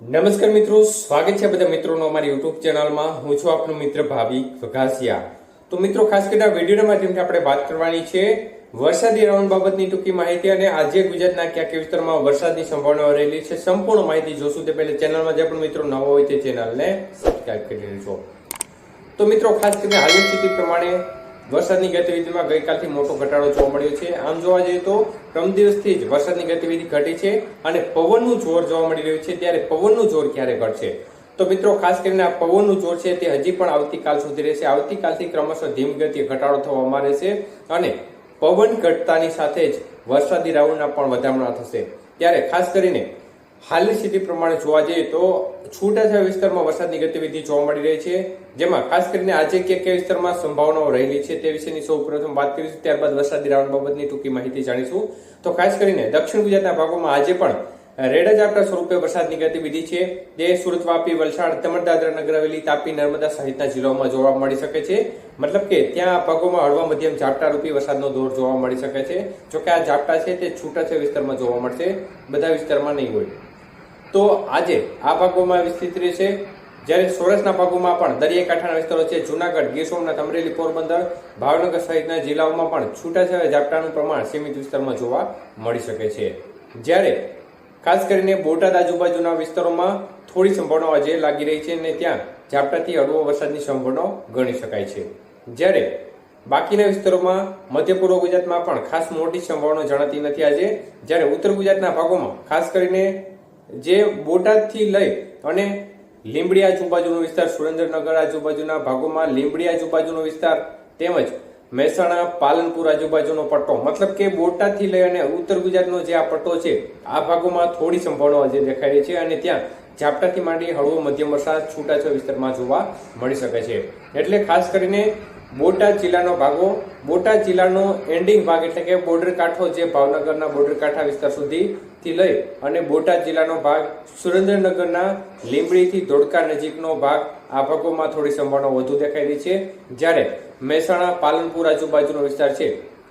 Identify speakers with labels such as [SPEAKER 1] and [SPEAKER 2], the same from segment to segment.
[SPEAKER 1] નમસ્કાર મિત્રો, સ્વાગત છે બધા મિત્રોનો અમારી યુટ્યુબ ચેનલમાં. હું છું આપનો મિત્ર ભાવિક વઘાસિયા તો મિત્રો, ખાસ કરીને વિડીયોના માધ્યમથી આપણે વાત કરવાની છે વરસાદી રાઉન્ડ બાબતની ટૂંકી માહિતી અને આજે ગુજરાતના કયા કયા વિસ્તારમાં વરસાદની સંભાવના રહેલી છે સંપૂર્ણ માહિતી જોશું. તે પહેલા ચેનલમાં જે પણ મિત્રો નવો હોય તે ચેનલને સબસ્ક્રાઇબ કરી લેજો. તો મિત્રો, ખાસ કરીને હાલની સ્થિતિ પ્રમાણે વરસાદની ગતિવિધિમાં ગઈકાલથી મોટો ઘટાડો જોવા મળ્યો છે. આમ જોવા જઈએ તો પ્રમ દિવસથી જ વરસાદની ગતિવિધિ ઘટી છે અને પવનનું જોર જોવા મળી રહ્યું છે. ત્યારે પવનનું જોર ક્યારે ઘટશે? તો મિત્રો, ખાસ કરીને આ પવનનું જોર છે તે હજી પણ આવતીકાલ સુધી રહેશે. આવતીકાલથી ક્રમશઃ ધીમ ગતિએ ઘટાડો થવામાં રહેશે અને પવન ઘટતાની સાથે જ વરસાદી રાઉન્ડના પણ વધામણા થશે. ત્યારે ખાસ કરીને હાલની સ્થિતિ પ્રમાણે જોવા જઈએ તો છૂટાછવાયા વિસ્તારમાં વરસાદની ગતિવિધિ જોવા મળી રહી છે. જેમાં ખાસ કરીને આજે કયા કયા વિસ્તારમાં સંભાવનાઓ રહેલી છે તે વિશેની સૌ પ્રથમ વાત કરીશું. ત્યારબાદ વરસાદી રાઉન્ડ બાબતની ટૂંકી માહિતી જાણીશું. તો ખાસ કરીને દક્ષિણ ગુજરાતના ભાગોમાં આજે પણ રેડ ઝાપટા સ્વરૂપે વરસાદની ગતિવિધિ છે. જે સુરત વાપી વલસાડ દમણ દાદરા નગર, હવેલી, તાપી, નર્મદા સહિતના જિલ્લાઓમાં જોવા મળી શકે છે. મતલબ કે ત્યાં ભાગોમાં હળવા મધ્યમ ઝાપટા રૂપી વરસાદનો દોર જોવા મળી શકે છે. જોકે આ ઝાપટા છે તે છૂટાછવાયા વિસ્તારમાં જોવા મળશે. બધા વિસ્તારમાં નહીં હોય. તો આજે આ ભાગોમાં વિસ્તૃત રહેશે જ્યારે સૌરાષ્ટ્રના ભાગોમાં પણ દરિયાઈ કાંઠાના વિસ્તારો છે, જુનાગઢ ગીર સોમનાથ અમરેલી પોરબંદર, ભાવનગર સહિતના જિલ્લાઓમાં પણ છૂટાછવાયા ઝાપટાનું પ્રમાણ સીમિત વિસ્તારમાં જોવા મળી શકે છે. જ્યારે ખાસ કરીને બોટાદ આજુબાજુના વિસ્તારોમાં થોડી સંભાવનાઓ આજે લાગી રહી છે અને ત્યાં ઝાપટાથી હળવો વરસાદની સંભાવનાઓ ગણી શકાય છે. જ્યારે બાકીના વિસ્તારોમાં મધ્ય પૂર્વ ગુજરાતમાં પણ ખાસ મોટી સંભાવના જણાતી નથી આજે. જ્યારે ઉત્તર ગુજરાતના ભાગોમાં ખાસ કરીને જે બોટાદથી લઈ અને લીંબડી આજુબાજુનો વિસ્તાર, સુરેન્દ્રનગર આજુબાજુના ભાગોમાં લીંબડી આજુબાજુનો વિસ્તાર તેમજ મહેસાણા, પાલનપુર આજુબાજુનો પટ્ટો. મતલબ કે બોટાદથી લઈ અને ઉત્તર ગુજરાતનો જે આ પટ્ટો છે, આ ભાગોમાં થોડી સંભાવનાઓ આજે દેખાઈ રહી છે અને ત્યાં ઝાપટાથી માંડી હળવો મધ્યમ વરસાદ છૂટાછવાયા વિસ્તારમાં જોવા મળી શકે છે. એટલે ખાસ કરીને બોટાદ જિલ્લાનો ભાગો બોટાદ જિલ્લાનો એન્ડિંગ ભાગ એટલે કે બોર્ડર કાંઠો જે ભાવનગરના બોર્ડર કાંઠા વિસ્તાર સુધીથી લઈ અને બોટાદ જિલ્લાનો ભાગ સુરેન્દ્રનગરના લીંબડીથી ધોળકા નજીકનો ભાગ, આ ભાગોમાં થોડી સંભાવના વધુ દેખાઈ રહી છે. જ્યારે મહેસાણા, પાલનપુર આજુબાજુનો વિસ્તાર છે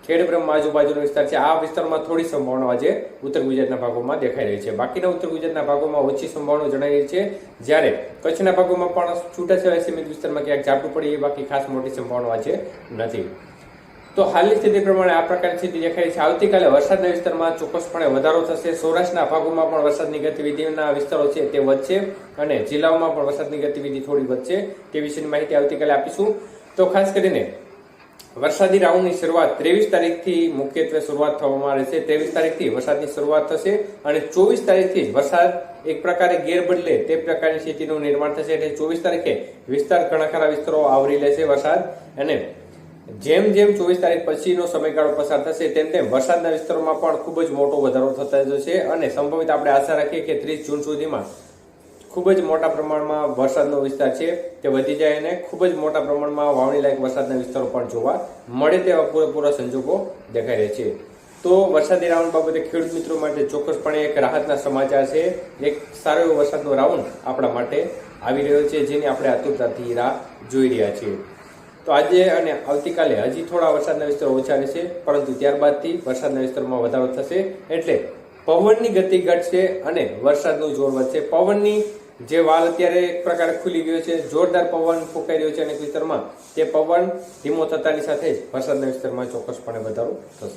[SPEAKER 1] ખેડબ્રહ્મા આજુબાજુનો વિસ્તાર છે. આ વિસ્તારમાં થોડી સંભાવનાઓ આજે ઉત્તર ગુજરાતના ભાગોમાં દેખાઈ રહી છે. બાકીના ઉત્તર ગુજરાતના ભાગોમાં ઓછી સંભાવનાઓ જણાઈ રહી છે. જ્યારે કચ્છના ભાગોમાં પણ છૂટાછવાયા સીમિત વિસ્તારમાં ક્યાંક ઝાપટું પડી એ બાકી ખાસ મોટી સંભાવનાઓ આજે નથી. તો હાલની સ્થિતિ પ્રમાણે આ પ્રકારની સ્થિતિ દેખાય છે. આવતીકાલે વરસાદના વિસ્તારમાં ચોક્કસપણે વધારો થશે. સૌરાષ્ટ્રના ભાગોમાં પણ વરસાદની ગતિવિધિના વિસ્તારો છે તે વધશે અને જિલ્લાઓમાં પણ વરસાદની ગતિવિધિ થોડી વધશે તે વિશેની માહિતી આવતીકાલે આપીશું. તો ખાસ કરીને વરસાદી રાઉન્ડની શરૂઆત ત્રેવીસ તારીખથી મુખ્યત્વે શરૂઆત થવામાં રહેશે ત્રેવીસ તારીખથી વરસાદની શરૂઆત થશે અને ચોવીસ તારીખથી વરસાદ એક પ્રકારે ગેર બદલે તે પ્રકારની સ્થિતિનું નિર્માણ થશે. એટલે ચોવીસ તારીખે વિસ્તાર ઘણા ખરા વિસ્તારો આવરી લેશે વરસાદ. અને જેમ જેમ ચોવીસ તારીખ પછીનો સમયગાળો પસાર થશે, તેમ તેમ વરસાદના વિસ્તારોમાં પણ ખૂબ જ મોટો વધારો થતા જશે. અને સંભવિત આપણે આશા રાખીએ કે ત્રીસ જૂન સુધીમાં ખૂબ જ મોટા પ્રમાણમાં વરસાદનો વિસ્તાર છે તે વધી જાય અને ખૂબ જ મોટા પ્રમાણમાં વાવણી લાયક વરસાદના વિસ્તારો પણ જોવા મળે તેવા પૂરેપૂરા સંજોગો દેખાઈ રહ્યા છે. તો વરસાદી રાઉન્ડ બાબતે ખેડૂત મિત્રો માટે ચોક્કસપણે એક રાહતના સમાચાર છે. એક સારો એવો વરસાદનો રાઉન્ડ આપણા માટે આવી રહ્યો છે જેની આપણે આતુરતાથી રાહ જોઈ રહ્યા છીએ. તો આજે અને આવતીકાલે હજી થોડા વરસાદના વિસ્તારો ઓછા રહેશે, પરંતુ ત્યારબાદથી વરસાદના વિસ્તારમાં વધારો થશે એટલે પવનની ગતિ ઘટશે અને વરસાદનું જોર વધશે. પવનની જે વાલ અત્યારે એક પ્રકારે ખુલી ગયો છે, જોરદાર પવન ફૂંકાઈ રહ્યો છે અનેક વિસ્તારમાં. તે પવન ધીમો થતાની સાથે જ વરસાદના વિસ્તારમાં ચોક્કસપણે વધારો થશે.